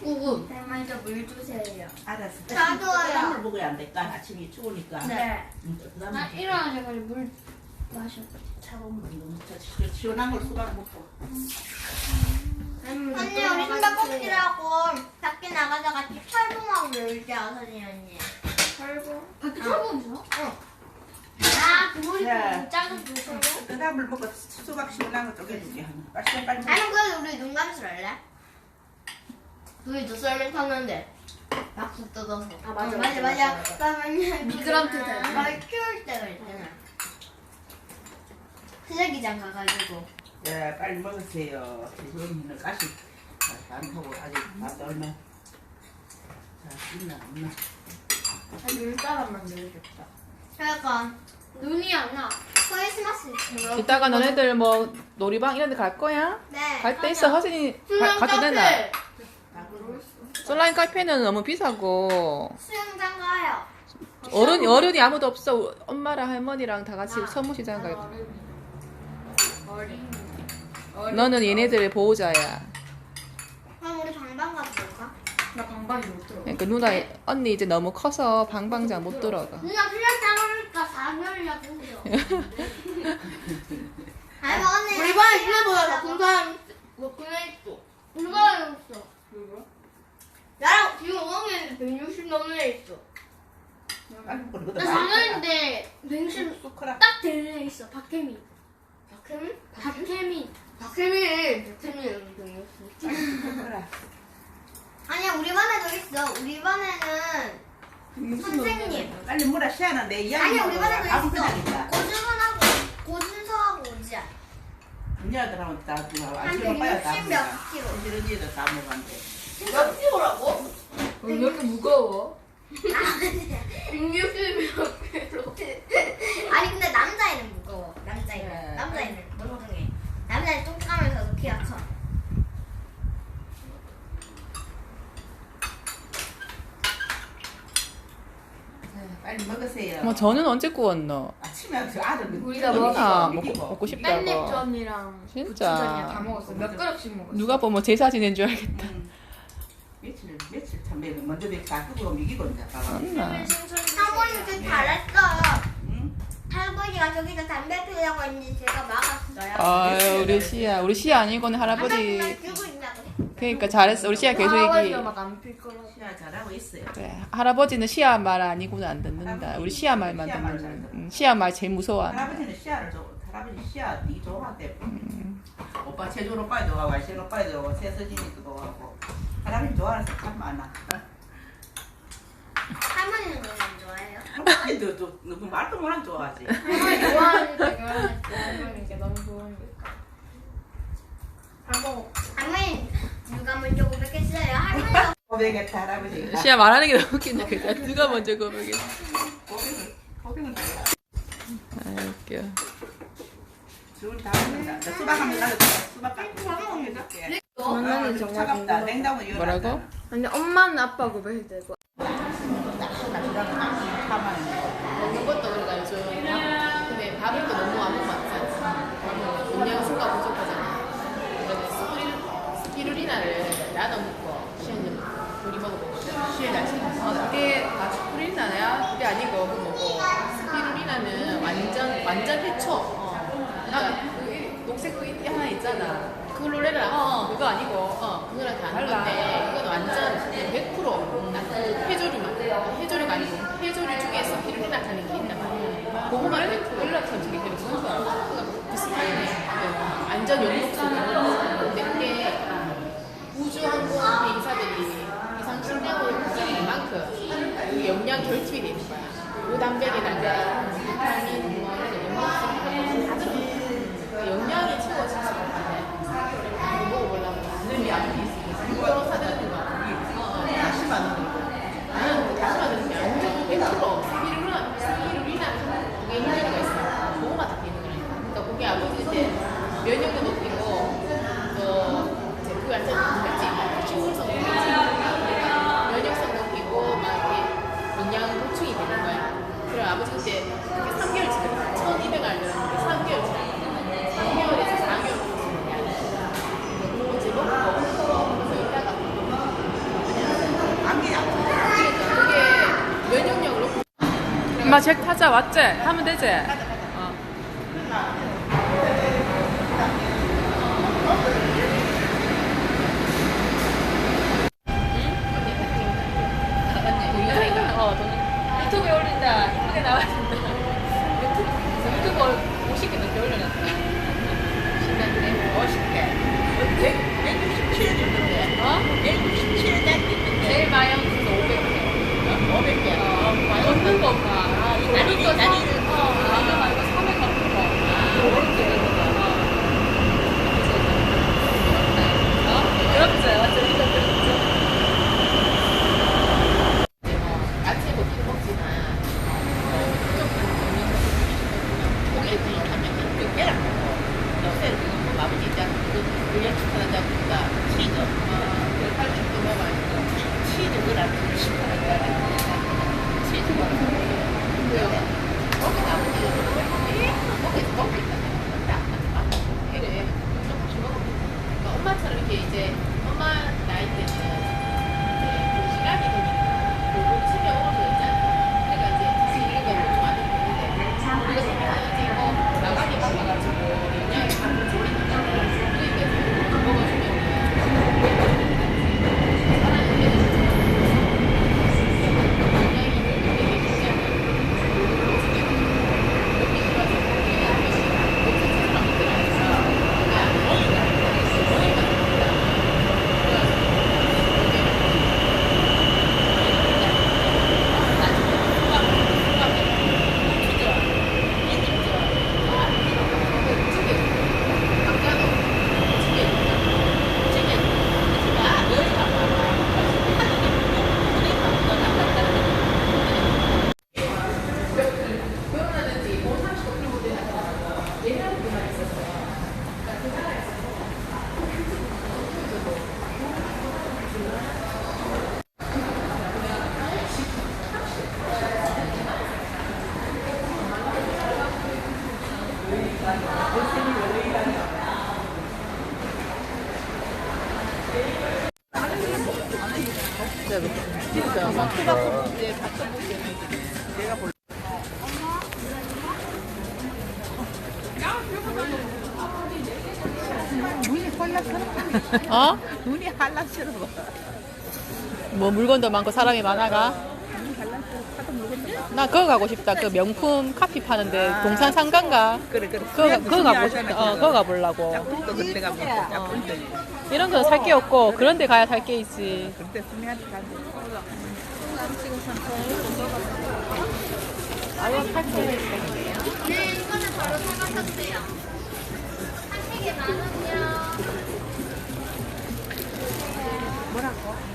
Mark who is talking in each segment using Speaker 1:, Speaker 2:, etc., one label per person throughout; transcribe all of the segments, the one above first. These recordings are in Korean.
Speaker 1: 49금.
Speaker 2: 네, 먼저 물 주세요.
Speaker 3: 알았어.
Speaker 2: 나도요.
Speaker 3: 땀을 먹어야 안 될까? 아침이 추우니까.
Speaker 2: 네.
Speaker 3: 응, 그다음에
Speaker 1: 나 일어나자마자 물 마셔.
Speaker 3: 차가운 물 너무 차- 시- 시원한 걸 수박 먹고.
Speaker 2: 언니 우리 숨바꼭질하고 밖에 나가서 같이 철봉하고 놀자 선이 언니. 철봉?
Speaker 1: 밖에 철봉 있어?
Speaker 2: 아 그거
Speaker 3: 자.
Speaker 2: 작은 그 철봉?
Speaker 3: 뜨거운 물 먹고 수박 시원한 거. 빨리 빨리.
Speaker 2: 아니 그래도 우리 눈 감술 할래? 우리도 썰면 탔는데 약수 뜯어서.
Speaker 1: 아, 맞아,
Speaker 2: 어,
Speaker 1: 맞아,
Speaker 2: 맞아
Speaker 1: 미끄럼틀 돼.
Speaker 2: 말 키울 때가 있잖아. 쓰레기장 가가지고.
Speaker 3: 예, 빨리 먹으세요. 지금은 가시 안 하고 아직 안 얼마. 자, 있나 없나?
Speaker 2: 눈사람 만들어줬다. 그러니까
Speaker 1: 눈이 안 나.
Speaker 2: 크리스마스 그거-
Speaker 4: 이따가 너네들 뭐 놀이방 이런 데 갈 거야?
Speaker 2: 네.
Speaker 4: 갈 때 있어 허진이 가- 가도 되나? 솔라인 카페는 너무 비싸고
Speaker 2: 수영장 가요.
Speaker 4: 어른 어른이 아무도 없어 엄마랑 할머니랑 다 같이 서무시장 갈 거야. 너는 얘네들의 보호자야.
Speaker 2: 그럼 우리 방방 가도 될까?
Speaker 1: 나 방방이 못 들어.
Speaker 4: 그러니까 누나 언니 이제 너무 커서 방방장 못 들어가.
Speaker 2: 누나 필요하다 그러니까 4년이나 끊겨. 아니 언니.
Speaker 1: 우리 반에 이래보다 나쁜 사람 뭐 그냥 있어. 누가 있어? 나랑 지금 5학년인데 160 넘는 애 있어. 나 4학년인데 160
Speaker 3: 수크라.
Speaker 1: 딱 되는 애 있어. 박혜미.
Speaker 2: 박혜민?
Speaker 1: 박혜미. 박혜미. 박혜미 160.
Speaker 3: 수크라.
Speaker 2: 아니야 우리 반에도 있어. 우리 반에는 선생님.
Speaker 3: 빨리 물어 시원한 내 이야기.
Speaker 2: 아니 우리 반에도 있어. 고준선하고 고준서하고 오지야.
Speaker 3: 언니들하고
Speaker 2: 한
Speaker 3: 안시로 빠야 다
Speaker 2: 160몇 킬로.
Speaker 3: 언니들 다 먹었는데.
Speaker 1: 진짜 피우라고? 왜 이렇게 무거워? 160몇 킬로.
Speaker 2: 아니 근데 남자애는 무거워. 남자애는.
Speaker 3: 네.
Speaker 2: 남자애는 멍청해. 남자애는 똥까면서도 키가 커.
Speaker 3: 빨리 먹으세요.
Speaker 4: 뭐 저는 언제 구웠노?
Speaker 3: 아침에 그 아들
Speaker 1: 우리 다
Speaker 4: 누나
Speaker 3: 먹이고,
Speaker 4: 먹고.
Speaker 3: 먹고
Speaker 4: 싶다고.
Speaker 1: 깻잎전이랑
Speaker 4: 진짜.
Speaker 1: 부추전이랑 다 먹었어. 몇 그릇씩 먹었어.
Speaker 4: 누가 보면 제사 지낸 줄 알겠다.
Speaker 3: 응. 매고 먼저 다 끄고 미기고 이제 봐봐.
Speaker 2: 할머니 그 잘했어요.
Speaker 3: 응?
Speaker 2: 할머니가 저기서 담배 피우려고 했는데 제가 막았어요.
Speaker 4: 아유 우리 시야 우리 시야 아니고는 할아버지.
Speaker 2: 있냐고.
Speaker 4: 그러니까 잘했어 우리 시야 계속 얘기.
Speaker 1: 할아버지가 막안필 거라고.
Speaker 3: 시야 잘하고 있어요.
Speaker 4: 그래 할아버지는 시야 말 아니고는 안 듣는다. 우리 시야 말만
Speaker 3: 시야 말
Speaker 4: 듣는.
Speaker 3: 잘
Speaker 4: 응, 시야 말 제일 무서워한다.
Speaker 3: 할아버지는 시야를 좋아. 할아버지 시야 니 좋아한대. 오빠 최준 오빠도 좋아하고 알신 오빠도 좋아하고 새서진이도 좋아하고 할아버지 좋아하는 사람 참 많아.
Speaker 2: 할머니는 그런 좋아해요?
Speaker 3: 할아버지도 또 누구 말도 못하면 좋아하지.
Speaker 1: 할머니 좋아하니까 결혼했지. 할머니가 너무 좋아하니까.
Speaker 2: 할머니 누가 먼저 고백했어요? 할머니가
Speaker 3: 고백했다 할아버지.
Speaker 4: 시야 말하는 게 너무 웃긴다. 누가 먼저 고백해.
Speaker 3: 고백을 고백은 달라.
Speaker 4: 아 웃겨.
Speaker 3: 좋은 다 먹는다. 나 수박 한번 가져다. 수박 갖고 먹을게.
Speaker 1: 엄마는 정말
Speaker 3: 차갑다. 냉장고 열어.
Speaker 4: 뭐라고?
Speaker 1: 근데 엄마는 아빠 고백해도 되고.
Speaker 4: 먹는 것도 우리가 요즘 근데 밥을 또 너무 안 먹으면 안 되잖아. 영양소가 부족하잖아. 그래서 스피루리나를 나눠 먹고 시현이 우리 먹어보고 아침 어, 그게 아 스피루리나야? 그게 아니고 그 뭐고 스피루리나는 완전 완전 해초. 어. 그러니까 그 녹색 그 하나 있잖아. 클로레라. 어, 그거 아니고 어 그거랑 다른 건데 이건 완전 100% 해조류만 해조류가 아니고 해조류 중에서 스피루리나 하는 게 있단 말이야. 그거만 100% 연락처럼 좋은 거야. 그거 비슷하게 그 완전 영국적으로 근데 그게 우주항공 비행사들이 이상 실내로 움직이는 만큼 그 영양 결핍이 되는 거야. 고단백에다가 비타민, 뭐 이런 영양소 다 들어. 그 영양이 채워지지 않네. 이거 먹어보려고 하는 약이 있어. 이거 사드는 거야. 어, 어, 다시 만드는 거. 나는 다시 만드는 게 아니고 100% 스피루리나, 스피루리나 그게 힘들가 있어. 그거만 다 되는 거니까. 그러니까 그게 아버지한테 면역도 높이고 또 이제 그 완전 뭐지? 식물성 높이지. 면역성 높이고 막 이렇게 영양 보충이 되는 거야. 그럼 아버지 그때 그게 3개월 지났어. 1200알 들었는데 3개월 지났어. 3개월에서 4개월 지났어. 왔지? 하면 되지? 어. 어, 동- 유튜브에 올린다. 이쁘게 나와준다. 유튜브, 유튜브 50개 넘게 올려놨다. 신난데? 멋있게. 167 정도인데? 어? 167 정도 제일 많이 하는 거 500개. 500개? 어, 많이 없는 거 봐. 아, 나는 거 나는 어, 나는 말고 300 넘는 거. 500개 넘는 거. 어? 부럽지? 완전 이거 부럽지? 이제 뭐 야채 뭐 이렇게 먹지만 고기 구이 하면은 그 계란 먹고 요새 그 마무리 장 그냥 추천하다 보니까 치즈 어, 80도 먹어가지고 치즈 그랑 시켜야 치즈 먹고 고기 나머지 고기 먹고 있다 이래 조금씩 먹으면 그러니까 엄마처럼 이렇게 이제 엄마 나이 때는 이제 그 시간이 되니까 그리고 집에 오는 거 있잖아. 그러니까 이제 사실 이런 거 좋아하는 편인데 우리가 생각하는 이제 뭐 나가기 바빠가지고 영양이 다 부족하니까 그러니까 이제 먹어주면 사람이 되는 영양이 되게 있잖아. 여기 들어와서 먹기 한 번씩 먹는 사람들 안에서 그냥 먹으니까 먹으니까 진짜 막 이제
Speaker 3: 눈이
Speaker 4: 어?
Speaker 3: 눈이 할라스러
Speaker 4: 뭐 물건도 많고 사람이 많아가? 나 그거 가고 싶다. 그 명품 커피 파는데 동산 상가인가?
Speaker 3: 그래 그래
Speaker 4: 그거, 가- 그거 가고 싶다. 어, 그거 가보려고.
Speaker 3: 또 그때 가면 때
Speaker 4: 이런 거 살 게 없고 그런 데 가야 살 게 있지.
Speaker 3: 그때 수미한테 가면
Speaker 2: 네, 이거는 바로 사가셨대요. 한 팩에 만 원이요.
Speaker 3: 네.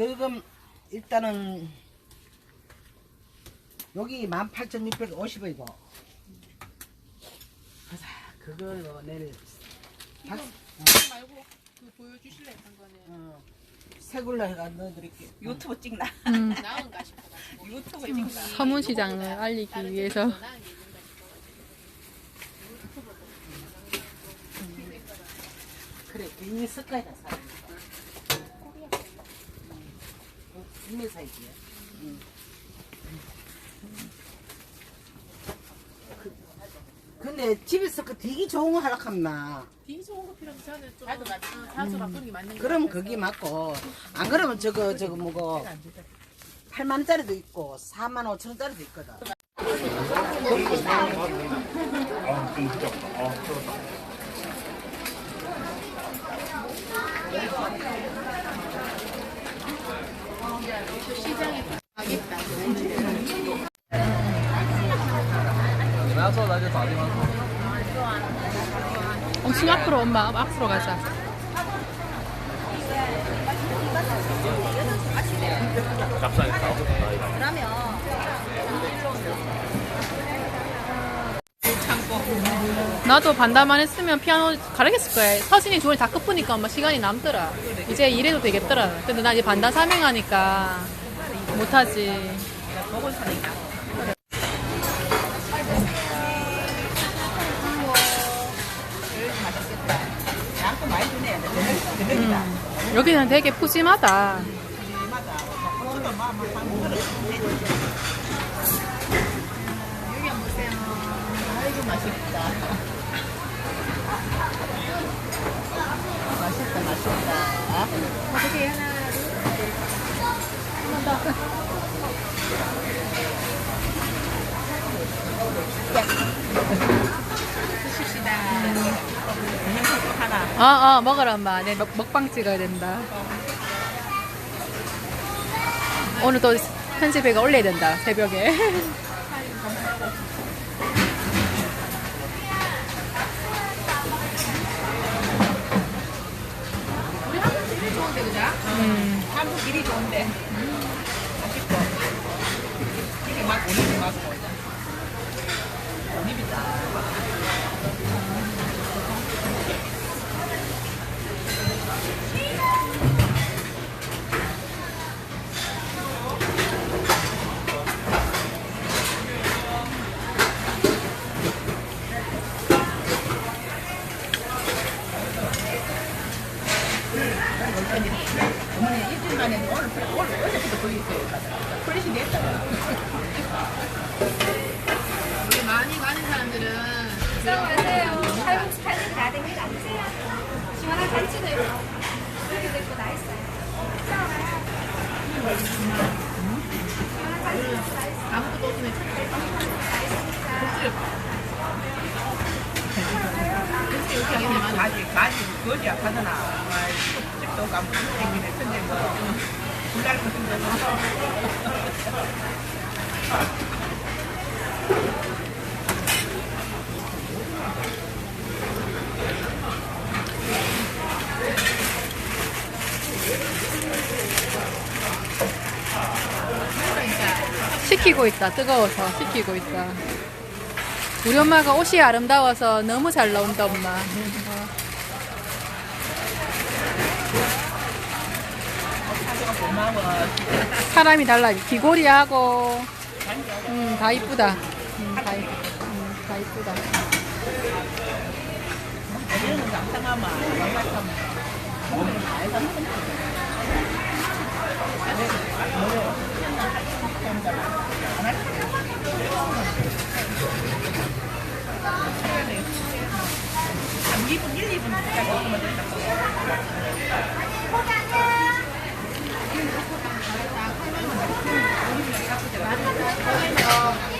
Speaker 3: 그금 일단은 여기 18,650원이고 가자 그걸로 내일 박,
Speaker 4: 말고 그 보여주실래 한 거는
Speaker 3: 어, 새 걸로 해가 넣어드릴게요
Speaker 5: 유튜브 찍나?
Speaker 4: 나은가 싶어.
Speaker 5: 유튜브 찍나?
Speaker 4: 서문시장을 알리기 위해서.
Speaker 3: 그래 괜히 섞어야 사 국내 사이즈야 응. 그- 근데 집에서 그 되게 좋은 거 하락합나
Speaker 4: 되게 좋은 커피라서 저는 좀 자주, 어, 자주 바꾸는 게 맞는 거
Speaker 3: 그럼 거기 맞고. 안 그러면 저거 저거 뭐고 8만 원짜리도 있고 4만 5천 원짜리도 있거든.
Speaker 4: 가겠다. 엄청 앞으로 엄마 앞으로 가자. 나도 반다만 했으면 피아노 가르쳤을 거야. 서진이 주원이 다 끝보니까 엄마 시간이 남더라. 이제 일해도 되겠더라. 근데 나 이제 반다 사명하니까
Speaker 5: 못하지.
Speaker 3: 보고 사니까. 대박이다.
Speaker 5: 여기는 되게 푸짐하다.
Speaker 4: 어,
Speaker 5: 어, 먹으라, 엄마. 내 먹, 먹방 찍어야 된다. 오늘 또 편집회가 올려야 된다, 새벽에.
Speaker 4: 우리 한국 제일 좋은데 그자?
Speaker 5: 음.
Speaker 3: 한국 일이 좋은데. 아파서나. 집도 가면 생기네. 근데 뭐 불날 것 같은데 뭐.
Speaker 5: 식히고 있다, 뜨거워서 식히고 있다. 우리 엄마가 옷이 아름다워서 너무 잘 나온다, 엄마.
Speaker 3: 고마워.
Speaker 5: 사람이 달라. 귀걸이하고, 음, 다 이쁘다. 음, 다, 이- 음, 다 이쁘다.
Speaker 3: 이거는 남상하마. 남상하마. 오늘 다 해서 한 2분, 1, 2분 딱 먹으면 된다.
Speaker 4: 거 기서